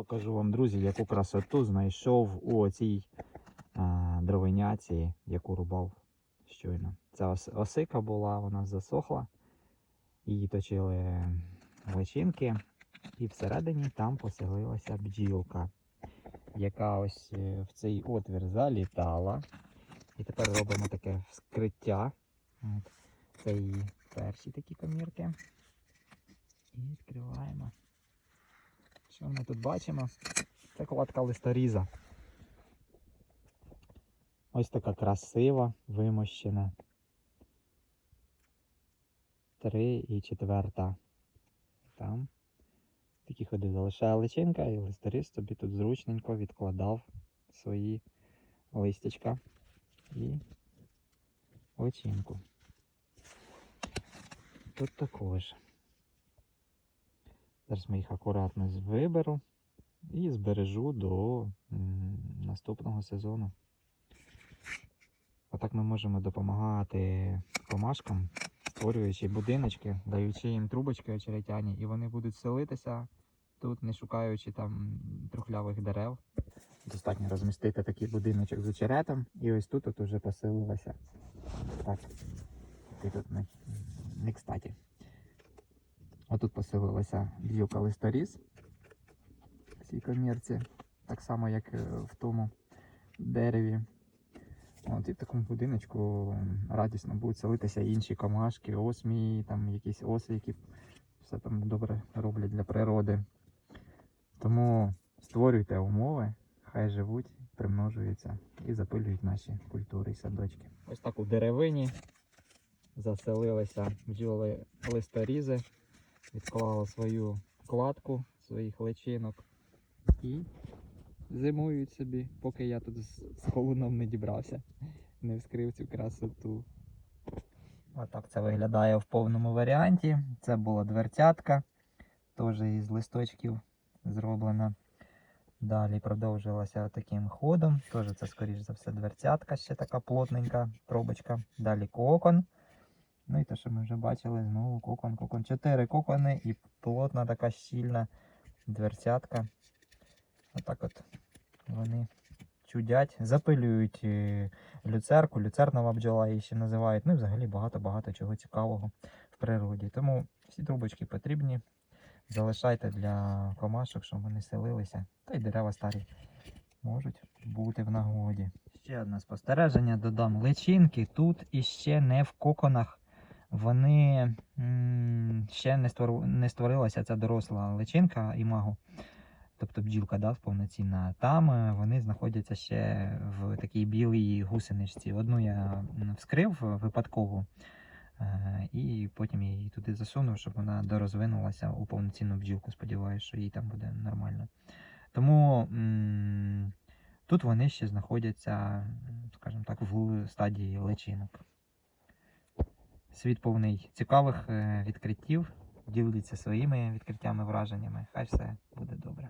Покажу вам, друзі, яку красоту знайшов у оцій а, дровиняці, яку рубав щойно. Ця ос- осика була, вона засохла. Її точили личинки, і всередині там поселилася бджілка, яка ось е, в цей отвір залітала. І тепер робимо таке вскриття. От. Це її перші такі комірки. І відкриваємо. Що ми тут бачимо? Це кладка листоріза. Ось така красива, вимощена. Три і четверта. Там такі ходи залишає личинка, і листоріз собі тут зручненько відкладав свої листячка і личинку. Тут також. Зараз ми їх акуратно виберу і збережу до наступного сезону. Отак ми можемо допомагати комашкам, створюючи будиночки, даючи їм трубочки очеретяні, і вони будуть селитися тут, не шукаючи там трухлявих дерев. Достатньо розмістити такий будиночок з очеретом, і ось тут от уже поселилася. Так, ти тут не, не кстати. Отут поселилася бджілка листоріз в цій комірці, так само, як е, в тому дереві. От, і в такому будиночку радісно будуть селитися інші комашки, осмії, там якісь оси, які все там добре роблять для природи. Тому створюйте умови, хай живуть, примножуються і запилюють наші культури і садочки. Ось так у деревині заселилися бджоли листорізи, відклали свою кладку своїх личинок і зимують собі, поки я тут з холуном не дібрався, не вскрив цю красоту. Отак це виглядає в повному варіанті. Це була дверцятка, теж із листочків зроблена. Далі продовжилася таким ходом. Теж це, скоріш за все, дверцятка, ще така плотненька пробочка. Далі кокон. Ну і те, що ми вже бачили, знову кокон, кокон. Чотири кокони і плотна така щільна дверцятка. Отак от вони чудять, запилюють е, люцерку, люцернова бджола її ще називають. Ну і взагалі багато-багато чого цікавого в природі. Тому всі трубочки потрібні. Залишайте для комашок, щоб вони селилися. Та й дерева старі можуть бути в нагоді. Ще одне спостереження, додам личинки тут і ще не в коконах. Вони ще не, створилася ця доросла личинка імагу, тобто бджілка да, повноцінна. Там е, вони знаходяться ще в такій білій гусеничці. Одну я вскрив випадково. Е, І потім її туди засунув, щоб вона дорозвинулася у повноцінну бджілку. Сподіваюся, що їй там буде нормально. Тому тут вони ще знаходяться, скажімо так, в стадії личинок. Світ повний цікавих е, відкриттів. Діліться своїми відкриттями, враженнями. Хай все буде добре.